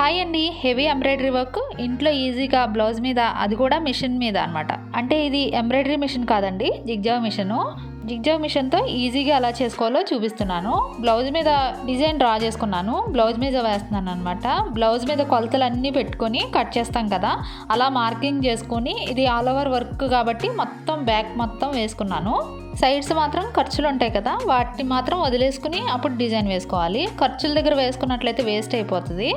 Hi అండి heavy embroidery work. ఇంట్లో ఈజీగా బ్లౌజ్ మీద అది కూడా మిషన్ మీద అనమాట అంటే ఇది ఎంబ్రాయిడరీ మిషన్ కాదండి జిగ్జావ్ మిషను. జిగ్జావ్ మిషన్తో ఈజీగా ఎలా చేసుకోవాలో చూపిస్తున్నాను. బ్లౌజ్ మీద డిజైన్ డ్రా చేసుకున్నాను బ్లౌజ్ మీద వేస్తున్నాను అనమాట బ్లౌజ్ మీద కొలతలు అన్నీ పెట్టుకొని కట్ చేస్తాం కదా అలా మార్కింగ్ చేసుకొని ఇది ఆల్ ఓవర్ వర్క్ కాబట్టి మొత్తం బ్యాక్ మొత్తం వేసుకున్నాను. సైడ్స్ మాత్రం ఖర్చులు ఉంటాయి కదా వాటిని మాత్రం వదిలేసుకుని అప్పుడు డిజైన్ వేసుకోవాలి. ఖర్చుల దగ్గర వేసుకున్నట్లయితే వేస్ట్ అయిపోతుంది.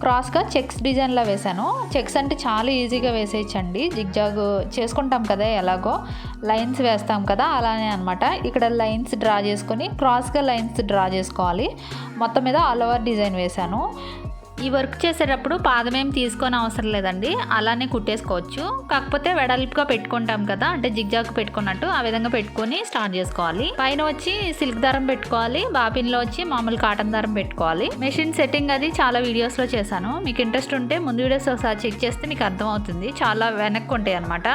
క్రాస్గా చెక్స్ డిజైన్లా వేశాను. చెక్స్ అంటే చాలా ఈజీగా వేసేయచ్చండి. జిగ్జాగ్ చేసుకుంటాం కదా ఎలాగో. లైన్స్ వేస్తాం కదా అలానే అనమాట ఇక్కడ లైన్స్ డ్రా చేసుకొని క్రాస్గా లైన్స్ డ్రా చేసుకోవాలి. మొత్తం మీద ఆల్ ఓవర్ డిజైన్ వేశాను. ఈ వర్క్ చేసేటప్పుడు పాదమేం తీసుకొని అవసరం లేదండి. అలానే కుట్టేసుకోవచ్చు. కాకపోతే వెడల్పుగా పెట్టుకుంటాం కదా అంటే జిగ్జాగ్ పెట్టుకున్నట్టు ఆ విధంగా పెట్టుకొని స్టార్ట్ చేసుకోవాలి. పైన వచ్చి సిల్క్ దారం పెట్టుకోవాలి. బాపిన్లో వచ్చి మామూలు కాటన్ దారం పెట్టుకోవాలి. మెషిన్ సెట్టింగ్ అది చాలా వీడియోస్లో చేశాను. మీకు ఇంట్రెస్ట్ ఉంటే ముందు వీడియోస్ ఒకసారి చెక్ చేస్తే మీకు అర్థమవుతుంది. చాలా వెనక్కి ఉంటాయి అనమాట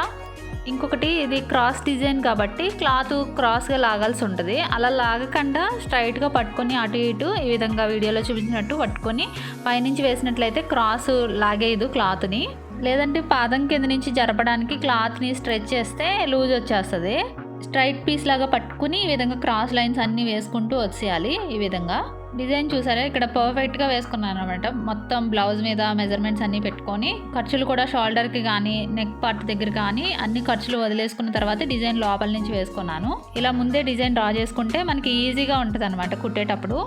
ఇంకొకటి ఇది క్రాస్ డిజైన్ కాబట్టి క్లాత్ క్రాస్గా లాగాల్సి ఉంటుంది. అలా లాగకుండా స్ట్రైట్గా పట్టుకొని అటు ఇటు ఈ విధంగా వీడియోలో చూపించినట్టు పట్టుకొని పైనుంచి వేసినట్లయితే క్రాస్ లాగేయదు క్లాత్ని లేదంటే పాదం కింద నుంచి జరపడానికి క్లాత్ని స్ట్రెచ్ చేస్తే లూజ్ వచ్చేస్తుంది. స్ట్రైట్ పీస్ లాగా పట్టుకుని ఈ విధంగా క్రాస్ లైన్స్ అన్నీ వేసుకుంటూ వచ్చేయాలి ఈ విధంగా. డిజైన్ చూసారా? ఇక్కడ పర్ఫెక్ట్గా వేసుకున్నాను అనమాట మొత్తం బ్లౌజ్ మీద మెజర్మెంట్స్ అన్నీ పెట్టుకొని ఖర్చులు కూడా షోల్డర్కి కానీ నెక్ పార్ట్ దగ్గర కానీ అన్ని ఖర్చులు వదిలేసుకున్న తర్వాత డిజైన్ లోపల నుంచి వేసుకున్నాను. ఇలా ముందే డిజైన్ డ్రా చేసుకుంటే మనకి ఈజీగా ఉంటుంది అనమాట కుట్టేటప్పుడు.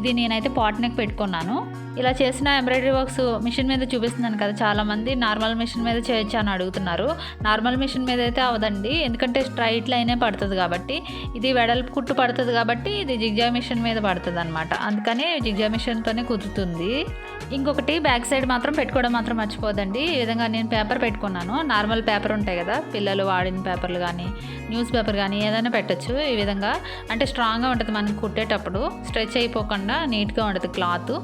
ఇది నేనైతే పాట్ నెక్ పెట్టుకున్నాను. ఇలా చేసిన ఎంబ్రాయిడరీ వర్క్స్ మిషన్ మీద చూపిస్తున్నాను కదా చాలా మంది నార్మల్ మిషన్ మీద చేయొచ్చు అని అడుగుతున్నారు. నార్మల్ మిషన్ మీద అయితే అవదండి. ఎందుకంటే స్ట్రైట్ లైనే పడుతుంది కాబట్టి ఇది వెడల్పు కుట్టు పడుతుంది కాబట్టి ఇది జిగ్జా మిషన్ మీద పడుతుంది అనమాట అందుకని జిగ్జా మిషన్తోనే కుదురుతుంది. ఇంకొకటి బ్యాక్ సైడ్ మాత్రం పెట్టుకోవడం మాత్రం మర్చిపోదండి. ఈ విధంగా నేను పేపర్ పెట్టుకున్నాను. నార్మల్ పేపర్ ఉంటాయి కదా పిల్లలు వాడిన పేపర్లు కానీ న్యూస్ పేపర్ కానీ ఏదైనా పెట్టచ్చు ఈ విధంగా. అంటే స్ట్రాంగ్గా ఉంటుంది మనం కుట్టేటప్పుడు స్ట్రెచ్ అయిపోకుండా నీట్గా ఉంటుంది క్లాత్.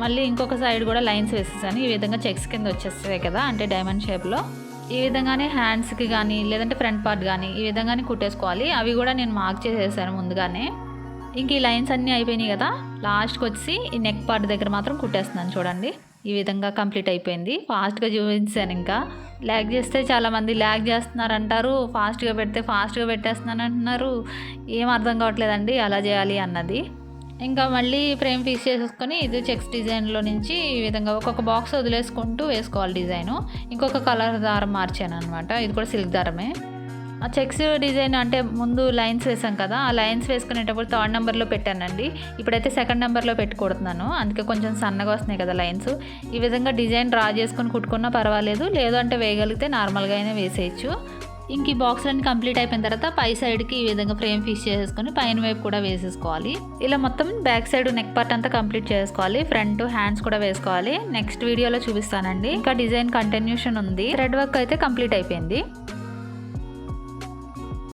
మళ్ళీ ఇంకొక సైడ్ కూడా లైన్స్ వేసేసాను. ఈ విధంగా చెక్స్ కింద వచ్చేస్తాయి కదా అంటే డైమండ్ షేప్లో. ఈ విధంగానే హ్యాండ్స్కి కానీ లేదంటే ఫ్రంట్ పార్ట్ కానీ ఈ విధంగానే కుట్టేసుకోవాలి. అవి కూడా నేను మార్క్ చేసేసాను ముందుగానే. ఇంక ఈ లైన్స్ అన్నీ అయిపోయినాయి కదా లాస్ట్కి వచ్చి ఈ నెక్ పార్ట్ దగ్గర మాత్రం కుట్టేస్తున్నాను చూడండి. ఈ విధంగా కంప్లీట్ అయిపోయింది. ఫాస్ట్గా చూపించాను ఇంకా. ల్యాగ్ చేస్తే చాలామంది ల్యాగ్ చేస్తున్నారు అంటారు ఫాస్ట్గా పెడితే ఫాస్ట్గా పెట్టేస్తున్నాను అంటున్నారు. ఏం అర్థం కావట్లేదండి అలా చేయాలి అన్నది. ఇంకా మళ్ళీ ఫ్రేమ్ ఫిక్స్ చేసేసుకొని ఇది చెక్స్ డిజైన్లో నుంచి ఈ విధంగా ఒక్కొక్క బాక్స్ వదిలేసుకుంటూ వేసుకోవాలి డిజైను. ఇంకొక కలర్ దారం మార్చాను అనమాట ఇది కూడా సిల్క్ దారమే. ఆ చెక్స్ డిజైన్ అంటే ముందు లైన్స్ వేసాం కదా ఆ లైన్స్ వేసుకునేటప్పుడు థర్డ్ నెంబర్లో పెట్టానండి. ఇప్పుడైతే సెకండ్ నెంబర్లో పెట్టుకుంటున్నాను అందుకే కొంచెం సన్నగా వస్తున్నాయి కదా లైన్స్. ఈ విధంగా డిజైన్ డ్రా చేసుకొని కుట్టుకున్నా పర్వాలేదు. లేదు అంటే వేయగలిగితే నార్మల్గా అయినా వేసేయచ్చు. ఇంక ఈ బాక్స్లన్నీ కంప్లీట్ అయిపోయిన తర్వాత పై సైడ్కి ఈ విధంగా ఫ్రేమ్ ఫిక్స్ చేసేసుకొని పైన వైపు కూడా వేసేసుకోవాలి. ఇలా మొత్తం బ్యాక్ సైడ్ నెక్ పార్ట్ అంతా కంప్లీట్ చేసుకోవాలి. ఫ్రంట్ హ్యాండ్స్ కూడా వేసుకోవాలి. నెక్స్ట్ వీడియోలో చూపిస్తానండి. ఇంకా డిజైన్ కంటిన్యూషన్ ఉంది. థ్రెడ్ వర్క్ అయితే కంప్లీట్ అయిపోయింది.